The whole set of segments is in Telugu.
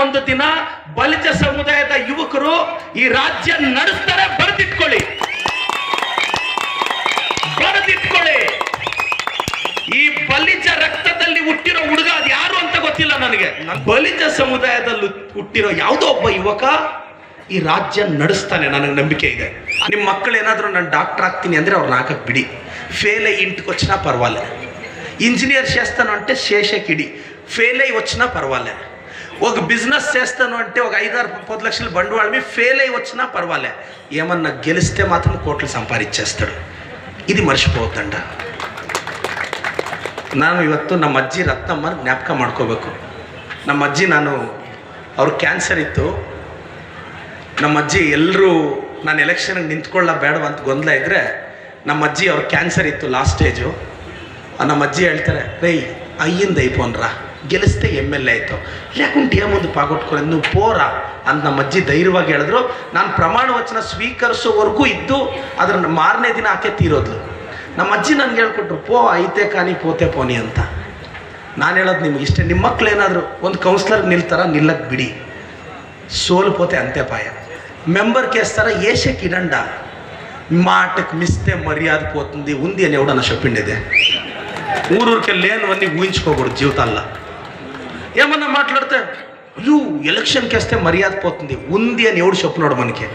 ಒಂದು ದಿನ ಬಲಿಜ ಸಮುದಾಯದ ಯುವಕರು ಈ ರಾಜ್ಯ ನಡೆಸ್ತಾರೆ ಬರೆದಿಟ್ಕೊಳ್ಳಿ ಬರೆದಿಟ್ಕೊಳ್ಳಿ ಈ ಬಲಿಜ ರಕ್ತದಲ್ಲಿ ಹುಟ್ಟಿರೋ ಹುಡುಗ ಅದು ಯಾರು ಅಂತ ಗೊತ್ತಿಲ್ಲ ನನಗೆ ಬಲಿಜ ಸಮುದಾಯದಲ್ಲಿ ಹುಟ್ಟಿರೋ ಯಾವುದೋ ಒಬ್ಬ ಯುವಕ ಈ ರಾಜ್ಯ ನಡೆಸ್ತಾನೆ ನನಗೆ ನಂಬಿಕೆ ಇದೆ ನಿಮ್ಮ ಮಕ್ಕಳು ಏನಾದರೂ ನಾನು ಡಾಕ್ಟರ್ ಆಗ್ತೀನಿ ಅಂದರೆ ಅವ್ರನ್ನ ಹಾಕಕ್ಕೆ ಬಿಡಿ ఫెయిల్ అయ్యి ఇంటికి వచ్చినా పర్వాలే ఇంజనీర్ చేస్తాను అంటే శేషకిడి ఫెయిల్ అయ్యి వచ్చినా పర్వాలే ఒక బిజినెస్ చేస్తాను అంటే ఒక ఐదారు పది లక్షల బండవాళ్ళమి ఫెయిల్ అయ్యి వచ్చినా పర్వాలే ఏమన్నా గెలిస్తే మాత్రం కోట్లు సంపాదించేస్తాడు ఇది మర్చిపోవద్దండ ನಾನು ಇವತ್ತು ನಮ್ಮ ಅಜ್ಜಿ ರತ್ನಮ್ಮನ ಜ್ಞಾಪಕ ಮಾಡ್ಕೋಬೇಕು ನಮ್ಮ ಅಜ್ಜಿ ನಾನು ಅವ್ರ ಕ್ಯಾನ್ಸರ್ ಇತ್ತು ನಮ್ಮ ಅಜ್ಜಿ ಎಲ್ಲರೂ ನಾನು ಎಲೆಕ್ಷನ್ಗೆ ನಿಂತ್ಕೊಳ್ಳ ಬೇಡವ ಅಂತ ಗೊಂದಲ ಇದ್ದರೆ ನಮ್ಮ ಅಜ್ಜಿ ಅವ್ರ ಕ್ಯಾನ್ಸರ್ ಇತ್ತು ಲಾಸ್ಟ್ ಸ್ಟೇಜು ನಮ್ಮ అజ్జి ಹೇಳ್ತಾರೆ ಗೆಲ್ಲಿಸ್ದೆ ಎಂ ಎಲ್ ಎ ಆಯಿತು. ಯಾಕುಂಟು ಏ ಮುಂದೆ ಪಾಗೊಟ್ಕೊಳ್ಳೋದು ನೀವು ಪೋರ ಅಂತ ನಮ್ಮ ಅಜ್ಜಿ ಧೈರ್ಯವಾಗಿ ಹೇಳಿದ್ರು. ನಾನು ಪ್ರಮಾಣ ವಚನ ಸ್ವೀಕರಿಸೋವರೆಗೂ ಇದ್ದು ಅದರ ಮಾರನೇ ದಿನ ಆಕೆ ತೀರೋದ್ಲು. ನಮ್ಮ ಅಜ್ಜಿ ನನಗೆ ಹೇಳ್ಕೊಟ್ರು, ಪೋ, ಐತೆ ಕಾನಿ ಪೋತೆ ಪೋನಿ ಅಂತ. ನಾನು ಹೇಳೋದು ನಿಮ್ಗೆ ಇಷ್ಟೇ. ನಿಮ್ಮ ಮಕ್ಕಳು ಏನಾದರೂ ಒಂದು ಕೌನ್ಸ್ಲರ್ ನಿಲ್ತಾರ ನಿಲ್ಲಕ್ಕೆ ಬಿಡಿ. ಸೋಲು ಪೋತೆ ಅಂತೆ ಪಾಯ. ಮೆಂಬರ್ ಕೇಸ್ ಥರ ಏಷಕ್ಕೆ ಕಿಡಂಡ. ಮಾಟಕ್ಕೆ ಮಿಸ್ತೆ ಮರ್ಯಾದೆ పోతుంది ఉంది ಶಪ್ಪಿಂಡಿದೆ ಊರೂರ್ಕೆ ಲೇನ್ ఊరూరికెళ్ళి లేనివన్నీ ఊహించుకోకూడదు ಅಲ್ಲ. ఏమన్నా మాట్లాడితే అయ్యో ఎలక్షన్కి వేస్తే మర్యాద పోతుంది. ఉంది అని ఎవడు చెప్పినాడు మనకి?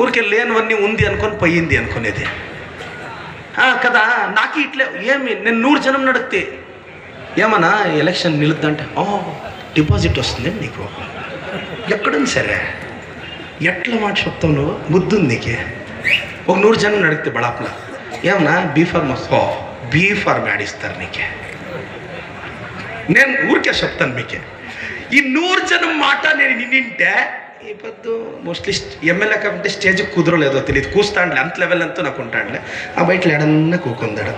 ఊరికే లేనివన్నీ ఉంది అనుకొని పోయింది అనుకునేది. ఆ, కదా నాకు ఇట్లే ఏమి నేను నూరు జనం నడితే ఏమన్నా ఎలక్షన్ నిలుద్దంటే. ఓ డిపాజిట్ వస్తుంది నీకు. ఎక్కడని సరే? ఎట్లా మాట చెప్తావు నువ్వు? ముద్దుంది నీకే. ఒక నూరు జనం నడిగితే బడాప్ల. ఏమన్నా బీ ఫార్మ్ ఓ బీ ఫార్మ్ ఆడిస్తారు నీకే. నేను ఊరికే చెప్తాను మీకే. ఈ నూరు జనం మాట నేను నిన్నింటే ఈ పొద్దు మోస్ట్లీ ఎమ్మెల్యే కాబట్టి స్టేజ్కి కుదరలేదో తెలియదు కూస్తాండ్లే అంత లెవెల్ అంతా నాకు ఉంటాండ్లే ఆ బయటలో ఎడన్నా కూకుందాడు.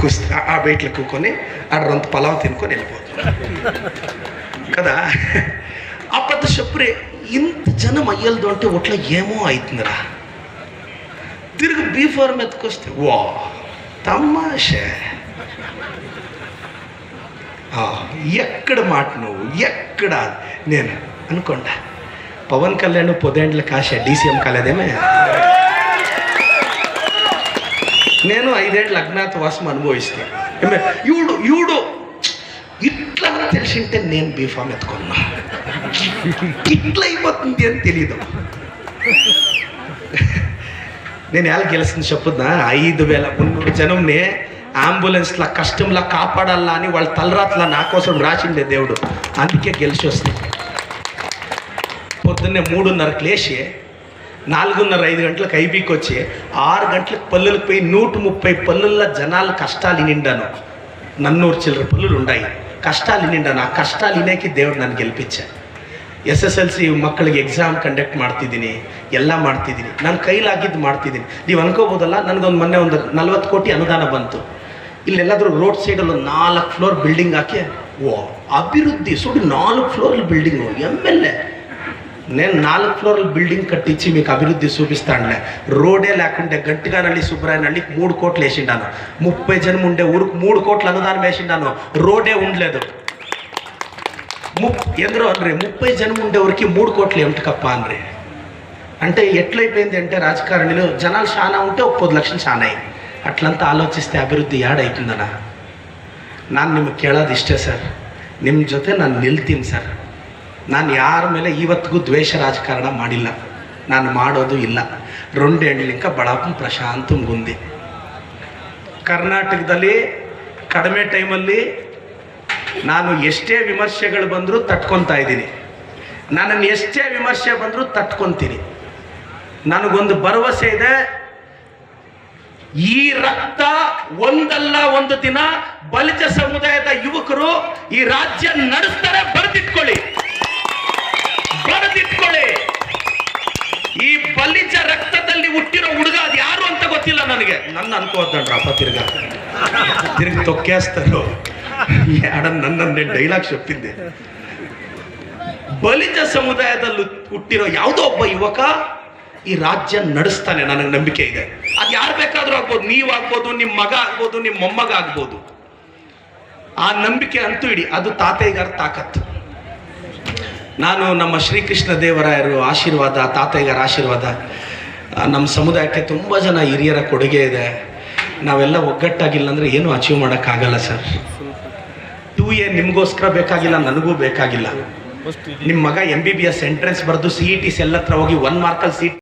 కూస్తా ఆ బయటలో కూకొని ఆడ పలావ్ తినుకొని వెళ్ళిపోతుంది కదా? ఆ పెద్ద చెప్పురే ఇంత జనం అయ్యలదు అంటే ఒట్ల ఏమో అవుతుందిరా తిరిగి బీ ఫార్మ్ ఎత్తుకొస్తే వా తమాషే. ఎక్కడ మాట నువ్వు? ఎక్కడ? నేను అనుకోండా పవన్ కళ్యాణ్ పొదేండ్ల కాశ డీసీఎం కాలేదేమే? నేను ఐదేళ్ళు అజ్ఞాతవాసం అనుభవిస్తే ఏమే ఈడు ఈడు ఇట్లా తెలిసింటే నేను బీఫామ్ ఎత్తుకున్నా ఇట్లా అయిపోతుంది అని తెలీదు. నేను ఎలా గెలిచింది చెప్పుద్దా? ఐదు వేల మున్నూరు జనంని అంబులెన్స్ల కష్టంలా కాపాడాలా అని వాళ్ళ తలరాత్ల నా కోసం రాసిండే దేవుడు. అందుకే గెలిచి వస్తాయి పొద్దున్నే మూడున్నరకు లేచి నాలుగున్నర ఐదు గంటలకు ఐబీకి వచ్చి ఆరు గంటలకు పల్లెలకు పోయి నూట ముప్పై పల్లుల జనాలు కష్టాలు నిండాను. నన్నూరు చిల్లర పల్లెలు ఉన్నాయి కష్టాలు నిండాను. ఆ కష్టాలు వినేకి దేవుడు నన్ను గెలిపించాను ಎಸ್ಎಸ್ಎಲ್ಸಿ ಮಕ್ಕಳಿಗೆ ಎಕ್ಸಾಮ್ ಕಂಡಕ್ಟ್ ಮಾಡ್ತಿದ್ದೀನಿ ಎಲ್ಲ ಮಾಡ್ತಿದ್ದೀನಿ ನಾನು ಕೈಲಾಗಿದ್ದು ಮಾಡ್ತಿದ್ದೀನಿ ನೀವು ಅನ್ಕೋಬೋದಲ್ಲ ನನಗೊಂದು ಮೊನ್ನೆ ఉంది ನಲ್ವತ್ತು కోటి ಅನುದಾನ బంతు. ಇಲ್ಲೆಲ್ಲಾದರೂ ರೋಡ್ ಸೈಡಲ್ಲಿ ಒಂದು ನಾಲ್ಕು ಫ್ಲೋರ್ ಬಿಲ್ಡಿಂಗ್ ಹಾಕಿ ಓ అభివృద్ధి చూడు నాలుగు ఫ్లోర్ల బిల్డింగ్ ఎమ్మెల్యే నేను నాలుగు ఫ్లోర్ల బిల్డింగ్ కట్టించి మీకు అభివృద్ధి చూపిస్తానులే రోడే లేకుంటే గట్టిగానల్లి సుబ్బరాయనల్లికి మూడు కోట్లు వేసిండాను ముప్పై జనం ఉండే ఊరికి మూడు కోట్ల అనుదానం వేసిండాను రోడే ఉండలేదు ముప్ ఎందరో అన్రి ముప్పై జనం ఉండే ఊరికి మూడు కోట్లు ఏమిటికప్ప అన్రి అంటే ఎట్లయిపోయింది అంటే రాజకారణిలో జనాలు చాలా ఉంటే ఒక పది లక్షలు చాలా అయ్యి ಅಟ್ಲಂತ ఆలోచిస్తే ಅಭಿವೃದ್ಧಿ యాడవుతుందనా ನಾನು ನಿಮಗೆ ಕೇಳೋದು ಇಷ್ಟೇ ಸರ್. ನಿಮ್ಮ ಜೊತೆ ನಾನು ನಿಲ್ತೀನಿ ಸರ್. ನಾನು ಯಾರ ಮೇಲೆ ಇವತ್ತಿಗೂ ದ್ವೇಷ ರಾಜಕಾರಣ ಮಾಡಿಲ್ಲ. ನಾನು ಮಾಡೋದು ಇಲ್ಲ. ರೊಂಡೆ ಹೆಣ್ಲಿಂಕ ಬಳಾಪಂ ಪ್ರಶಾಂತ ಗುಂದಿ. ಕರ್ನಾಟಕದಲ್ಲಿ ಕಡಿಮೆ ಟೈಮಲ್ಲಿ ನಾನು ಎಷ್ಟೇ ವಿಮರ್ಶೆಗಳು ಬಂದರೂ ತಟ್ಕೊತಾ ಇದ್ದೀನಿ. ನನ್ನನ್ನು ಎಷ್ಟೇ ವಿಮರ್ಶೆ ಬಂದರೂ ತಟ್ಕೊತೀನಿ. ನನಗೊಂದು ಭರವಸೆ ಇದೆ. ಈ ರಕ್ತ ಒಂದಲ್ಲ ಒಂದು ದಿನ ಬಲಿತ ಸಮುದಾಯದ ಯುವಕರು ಈ ರಾಜ್ಯ ನಡೆಸ್ತಾರೆ, ಬರೆದಿಟ್ಕೊಳ್ಳಿ. ಬರೆದಿಟ್ಕೊಳ್ಳಿ. ಈ ಬಲಿಜ ರಕ್ತದಲ್ಲಿ ಹುಟ್ಟಿರೋ ಹುಡುಗ ಅದು ಯಾರು ಅಂತ ಗೊತ್ತಿಲ್ಲ ನನಗೆ. ನನ್ನ ಅನ್ಕೋದಪ್ಪ ತಿರ್ಗಾ. ತಿರ್ಗಿ ತೊಕ್ಕಾಸ್ತಾರೋ ನನ್ನನ್ನೇ ಡೈಲಾಗ್ ಶಪ್ಪಿದ್ದೆ ಬಲಿಜ ಸಮುದಾಯದಲ್ಲಿ ಹುಟ್ಟಿರೋ ಯಾವುದೋ ಒಬ್ಬ ಯುವಕ ಈ ರಾಜ್ಯ ನಡೆಸ್ತಾನೆ, ನನಗೆ ನಂಬಿಕೆ ಇದೆ. ಅದು ಯಾರು ಬೇಕಾದರೂ ಆಗ್ಬೋದು, ನೀವು ಆಗ್ಬೋದು ನಿಮ್ಮ ಮಗ ಆಗ್ಬೋದು ನಿಮ್ಮ ಮೊಮ್ಮಗ ಆಗ್ಬೋದು. ಆ ನಂಬಿಕೆ ಅಂತೂ ಇಡಿ, ಅದು ತಾತಯ್ಯಗಾರ ತಾಕತ್ತು. ನಾನು ನಮ್ಮ ಶ್ರೀಕೃಷ್ಣ ದೇವರಾಯರು ಆಶೀರ್ವಾದ, ತಾತಯ್ಯಗಾರ ಆಶೀರ್ವಾದ ನಮ್ಮ ಸಮುದಾಯಕ್ಕೆ ತುಂಬ ಜನ ಹಿರಿಯರ ಕೊಡುಗೆ ಇದೆ. ನಾವೆಲ್ಲ ಒಗ್ಗಟ್ಟಾಗಿಲ್ಲ ಅಂದರೆ ಏನೂ ಅಚೀವ್ ಮಾಡೋಕ್ಕಾಗಲ್ಲ ಸರ್ ಟೂ ಎ ನಿಮಗೋಸ್ಕರ ಬೇಕಾಗಿಲ್ಲ, ನನಗೂ ಬೇಕಾಗಿಲ್ಲ. ನಿಮ್ಮ ಮಗ M B B S entrance ಬರೆದು ಸಿ ಇ ಟಿಸ್ ಎಲ್ಲ ಹತ್ರ ಹೋಗಿ ಒನ್ ಮಾರ್ಕಲ್ಲಿ ಸೀಟ್